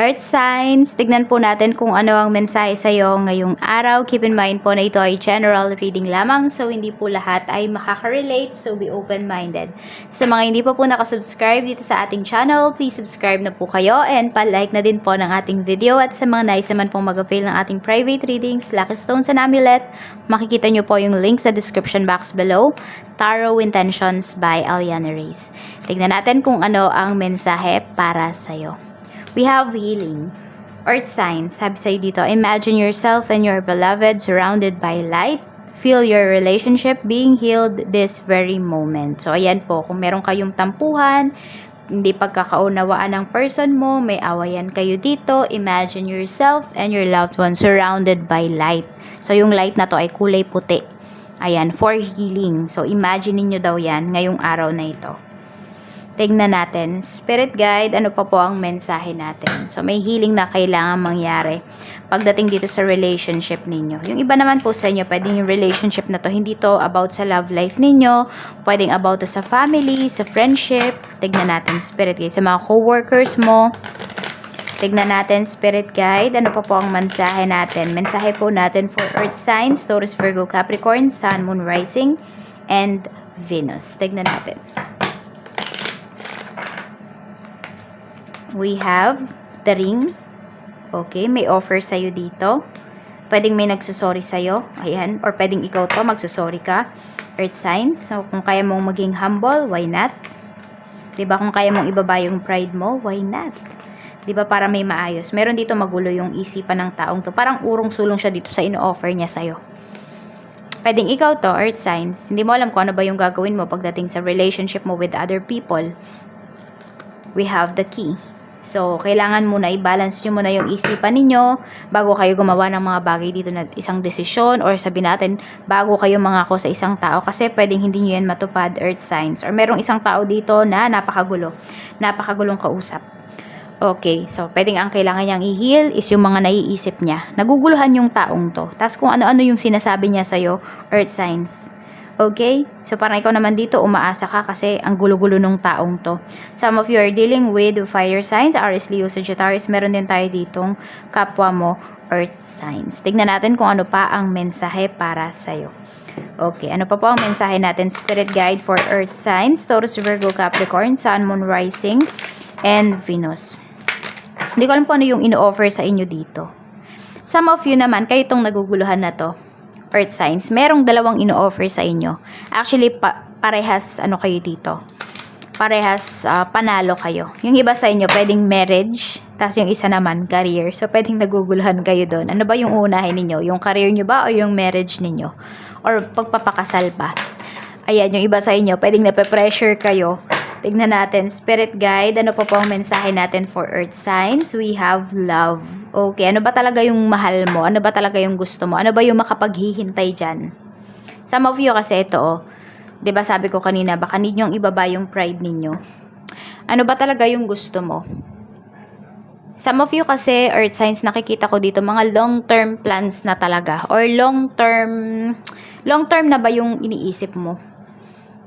Earth signs, tignan po natin kung ano ang mensahe sa iyo ngayong araw. Keep in mind po na ito ay general reading lamang, so hindi po lahat ay makaka-relate, so be open-minded. Sa mga hindi pa po nakasubscribe dito sa ating channel, please subscribe na po kayo and pa-like na din po ng ating video at sa mga nais naman pong mag-avail ng ating private readings, Lucky Stones and Amulet, makikita nyo po yung link sa description box below. Tarot Intentions by Aliana Reyes. Tignan natin kung ano ang mensahe para sa'yo. We have healing. Earth signs, sabi sa'yo dito, imagine yourself and your beloved surrounded by light. Feel your relationship being healed this very moment. So, ayan po, kung meron kayong tampuhan, hindi pagkakaunawaan ng person mo, may awayan kayo dito, imagine yourself and your loved one surrounded by light. So, yung light na to ay kulay puti. Ayan, for healing. So, imagine niyo daw yan ngayong araw na ito. Tignan natin. Spirit guide, ano pa po ang mensahe natin? So, may healing na kailangan mangyari pagdating dito sa relationship ninyo. Yung iba naman po sa inyo, pwedeng yung relationship na to, hindi to about sa love life ninyo, pwedeng about to sa family, sa friendship. Tignan natin, spirit guide. Sa mga co-workers mo, Tignan natin, Spirit Guide. Ano pa po ang mensahe natin? Mensahe po natin for Earth signs, Taurus, Virgo, Capricorn, Sun, Moon, Rising, and Venus. Tignan natin. We have the ring. Okay, may offer sa'yo dito. Pwedeng may nagsusorry sa'yo. Ayan. Or pwedeng ikaw to, magsusorry ka. Earth signs. So, kung kaya mong maging humble, why not? ba Kung kaya mong ibaba yung pride mo, why not? ba Para may maayos. Meron dito magulo yung isipan ng taong to. Parang urong-sulong siya dito sa ino-offer niya sa'yo. Pwedeng ikaw to, earth signs. Hindi mo alam kung ano ba yung gagawin mo pagdating sa relationship mo with other people. We have the key. So, kailangan muna i-balance nyo muna yung isipan ninyo bago kayo gumawa ng mga bagay dito na isang desisyon or sabi natin, bago kayo mangako sa isang tao kasi pwedeng hindi nyo yan matupad earth signs or merong isang tao dito na napakagulo, napakagulong kausap. Okay, so pwedeng ang kailangan niyang i-heal is yung mga naiisip niya. Naguguluhan yung taong to. Tapos kung ano-ano yung sinasabi niya sa'yo, earth signs. Okay? So, parang ikaw naman dito, umaasa ka kasi ang gulo-gulo nung taong to. Some of you are dealing with fire signs, Aries, Leo, Sagittarius. Meron din tayo ditong kapwa mo, earth signs. Tignan natin kung ano pa ang mensahe para sa'yo. Okay, ano pa po ang mensahe natin? Spirit guide for earth signs, Taurus, Virgo, Capricorn, Sun, Moon, Rising, and Venus. Hindi ko alam kung ano yung ino-offer sa inyo dito. Some of you naman, kayo itong naguguluhan na to earth signs, merong dalawang ino-offer sa inyo. Actually, pa- parehas ano kayo dito. Parehas ah, panalo kayo. Yung iba sa inyo, pwedeng marriage, tapos yung isa naman, career. So, pwedeng naguguluhan kayo doon. Ano ba yung unahin ninyo? Yung career nyo ba o yung marriage ninyo? Or pagpapakasal ba? Ayan, yung iba sa inyo, pwedeng nape-pressure kayo. Tignan natin, spirit guide, ano pa po ang mensahe natin for earth signs? We have love. Okay, ano ba talaga yung mahal mo? Ano ba talaga yung gusto mo? Ano ba yung makapaghihintay dyan? Some of you kasi ito, oh, ba sabi ko kanina, baka need nyong ibaba yung pride ninyo. Ano ba talaga yung gusto mo? Some of you kasi, earth signs, nakikita ko dito, mga long-term plans na talaga. Or long-term, long-term na ba yung iniisip mo?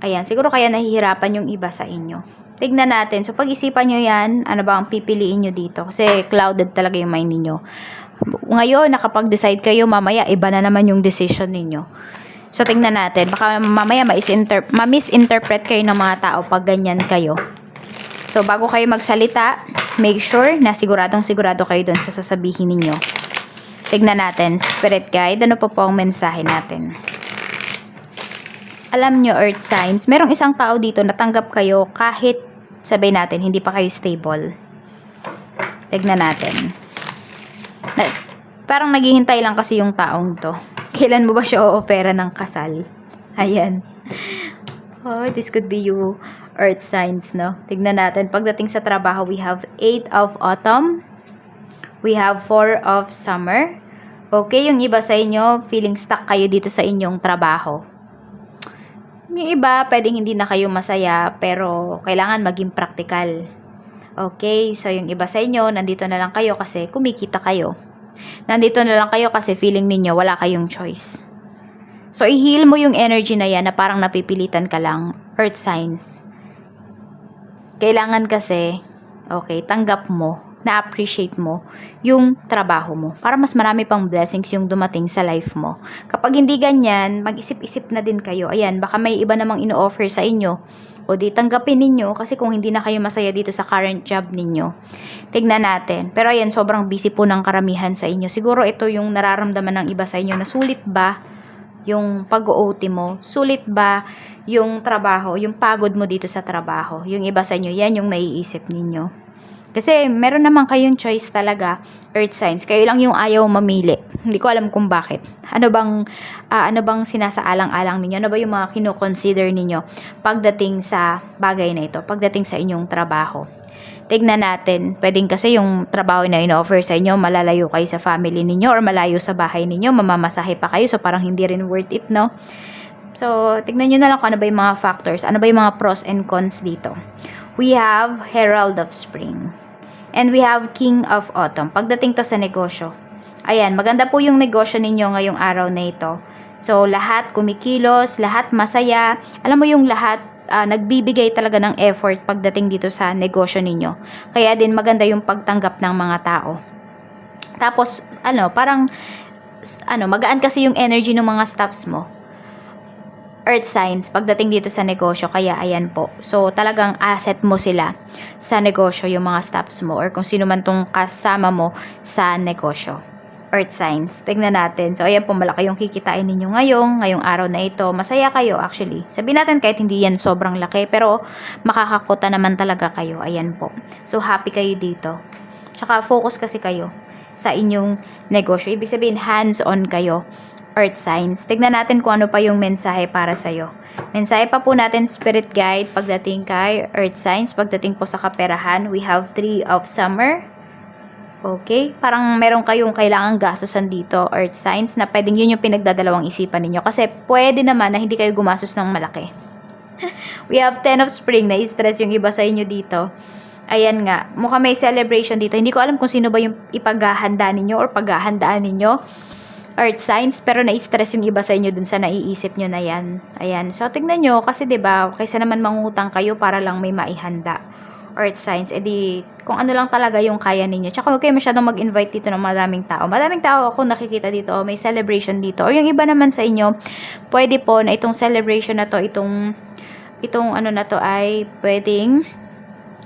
Ayan, siguro kaya nahihirapan yung iba sa inyo. Tignan natin. So, pag-isipan nyo yan, ano ba ang pipiliin nyo dito? Kasi clouded talaga yung mind ninyo. Ngayon, nakapag-decide kayo, mamaya, iba na naman yung decision ninyo. So, tingnan natin. Baka mamaya ma-misinterpret ma kayo ng mga tao pag ganyan kayo. So, bago kayo magsalita, make sure na siguradong sigurado kayo dun sa sasabihin ninyo. Tignan natin. Spirit guide, ano po po ang mensahe natin? Alam nyo, earth signs, merong isang tao dito na tanggap kayo kahit sabay natin, hindi pa kayo stable. Tignan natin. Na, parang naghihintay lang kasi yung taong to. Kailan mo ba siya o-offera ng kasal? Ayan. Oh, this could be you, earth signs, no? Tignan natin. Pagdating sa trabaho, we have 8 of autumn. We have 4 of summer. Okay, yung iba sa inyo, feeling stuck kayo dito sa inyong trabaho. Yung iba, pwedeng hindi na kayo masaya, pero kailangan maging practical. Okay, so yung iba sa inyo, nandito na lang kayo kasi kumikita kayo. Nandito na lang kayo kasi feeling ninyo wala kayong choice. So, i-heal mo yung energy na yan na parang napipilitan ka lang. Earth signs. Kailangan kasi, okay, tanggap mo na-appreciate mo yung trabaho mo para mas marami pang blessings yung dumating sa life mo. Kapag hindi ganyan, mag-isip-isip na din kayo. Ayan, baka may iba namang ino-offer sa inyo o di tanggapin ninyo kasi kung hindi na kayo masaya dito sa current job ninyo. Tignan natin. Pero ayan, sobrang busy po ng karamihan sa inyo. Siguro ito yung nararamdaman ng iba sa inyo na sulit ba yung pag-OT mo? Sulit ba yung trabaho, yung pagod mo dito sa trabaho? Yung iba sa inyo, yan yung naiisip ninyo. Kasi meron naman kayong choice talaga, earth signs. Kayo lang yung ayaw mamili. Hindi ko alam kung bakit. Ano bang ah, ano bang sinasaalang-alang ninyo? Ano ba yung mga kino-consider ninyo pagdating sa bagay na ito, pagdating sa inyong trabaho? Tignan natin. Pwedeng kasi yung trabaho na ino-offer sa inyo, malalayo kayo sa family ninyo or malayo sa bahay ninyo, mamamasahe pa kayo, so parang hindi rin worth it, no? So, tignan nyo na lang kung ano ba yung mga factors, ano ba yung mga pros and cons dito. We have Herald of Spring. And we have King of Autumn. Pagdating to sa negosyo. Ayan, maganda po yung negosyo ninyo ngayong araw na ito. So, lahat kumikilos, lahat masaya. Alam mo yung lahat ah, nagbibigay talaga ng effort pagdating dito sa negosyo ninyo. Kaya din maganda yung pagtanggap ng mga tao. Tapos, ano, parang, ano, magaan kasi yung energy ng mga staffs mo earth signs pagdating dito sa negosyo. Kaya ayan po. So talagang asset mo sila sa negosyo yung mga staffs mo or kung sino man tong kasama mo sa negosyo. Earth signs. Tignan natin. So ayan po malaki yung kikitain ninyo ngayong, ngayong araw na ito. Masaya kayo actually. Sabihin natin kahit hindi yan sobrang laki pero makakakuta naman talaga kayo. Ayan po. So happy kayo dito. Tsaka focus kasi kayo sa inyong negosyo. Ibig sabihin hands-on kayo earth signs. Tignan natin kung ano pa yung mensahe para sa'yo. Mensahe pa po natin spirit guide pagdating kay earth signs. Pagdating po sa kaperahan, we have three of summer. Okay? Parang meron kayong kailangan gastusan dito, earth signs, na pwedeng yun yung pinagdadalawang isipan ninyo. Kasi pwede naman na hindi kayo gumastos ng malaki. We have 10 of spring na stress yung iba sa inyo dito. Ayan nga, mukhang may celebration dito. Hindi ko alam kung sino ba yung ipaghahanda ninyo or paghahandaan ninyo earth signs pero na-stress yung iba sa inyo dun sa naiisip nyo na yan. Ayan. So, tignan nyo kasi ba kaysa naman mangutang kayo para lang may maihanda. Earth signs, edi kung ano lang talaga yung kaya ninyo. Tsaka huwag kayo masyadong mag-invite dito ng maraming tao. Maraming tao ako nakikita dito, may celebration dito. O yung iba naman sa inyo, pwede po na itong celebration na to, itong, itong ano na to ay pwedeng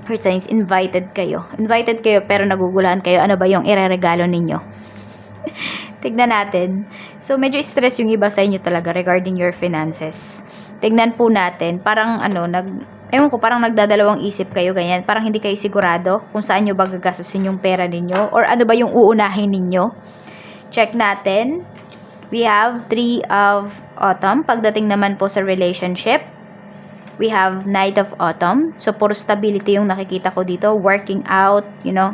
Earth signs, invited kayo. Invited kayo pero nagugulahan kayo ano ba yung ireregalo ninyo. Tignan natin. So, medyo stress yung iba sa inyo talaga regarding your finances. Tignan po natin. Parang ano, nag, ewan ko, parang nagdadalawang isip kayo ganyan. Parang hindi kayo sigurado kung saan nyo ba gagastusin yung pera ninyo or ano ba yung uunahin ninyo. Check natin. We have three of autumn. Pagdating naman po sa relationship, we have night of autumn. So, puro stability yung nakikita ko dito. Working out, you know.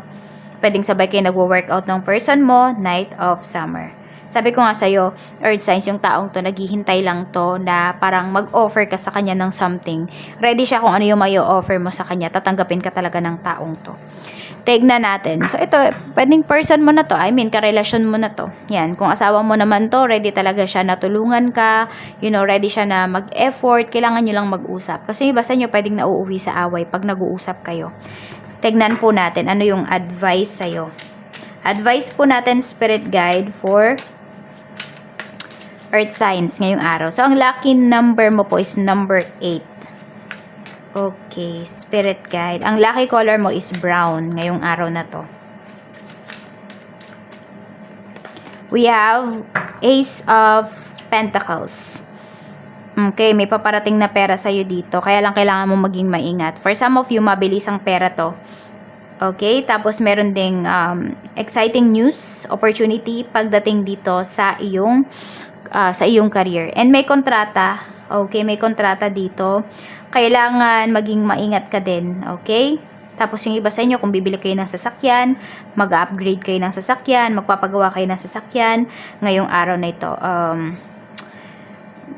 Pwedeng sabay kayo nagwo-workout ng person mo. Night of summer. Sabi ko nga sa'yo, earth signs, yung taong to, naghihintay lang to na parang mag-offer ka sa kanya ng something. Ready siya kung ano yung may offer mo sa kanya. Tatanggapin ka talaga ng taong to. Tignan natin. So, ito, pwedeng person mo na to. I mean, karelasyon mo na to. Yan. Kung asawa mo naman to, ready talaga siya na tulungan ka. You know, ready siya na mag-effort. Kailangan nyo lang mag-usap. Kasi basta nyo pwedeng nauuwi sa away pag nag-uusap kayo. Tignan po natin ano yung advice sa'yo. Advice po natin, spirit guide for earth signs ngayong araw. So, ang lucky number mo po is number 8. Okay, spirit guide. Ang lucky color mo is brown ngayong araw na to. We have Ace of Pentacles. Okay, may paparating na pera sa'yo dito. Kaya lang kailangan mo maging maingat. For some of you, mabilis ang pera to. Okay, tapos meron ding um, exciting news, opportunity pagdating dito sa iyong ah, sa iyong career. And may kontrata. Okay, may kontrata dito. Kailangan maging maingat ka din. Okay? Tapos yung iba sa inyo, kung bibili kayo ng sasakyan, mag-upgrade kayo ng sasakyan, magpapagawa kayo ng sasakyan, ngayong araw na ito. Um,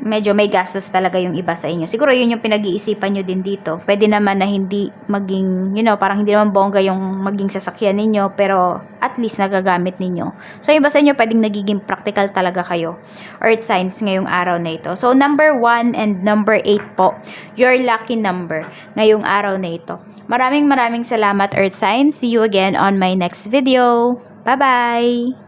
medyo may gastos talaga yung iba sa inyo. Siguro yun yung pinag-iisipan nyo din dito. Pwede naman na hindi maging, you know, parang hindi naman bongga yung maging sasakyan ninyo, pero at least nagagamit ninyo. So, iba sa inyo, pwedeng nagiging practical talaga kayo. Earth signs ngayong araw na ito. So, number 1 and number 8 po, your lucky number ngayong araw na ito. Maraming maraming salamat, Earth signs. See you again on my next video. Bye-bye!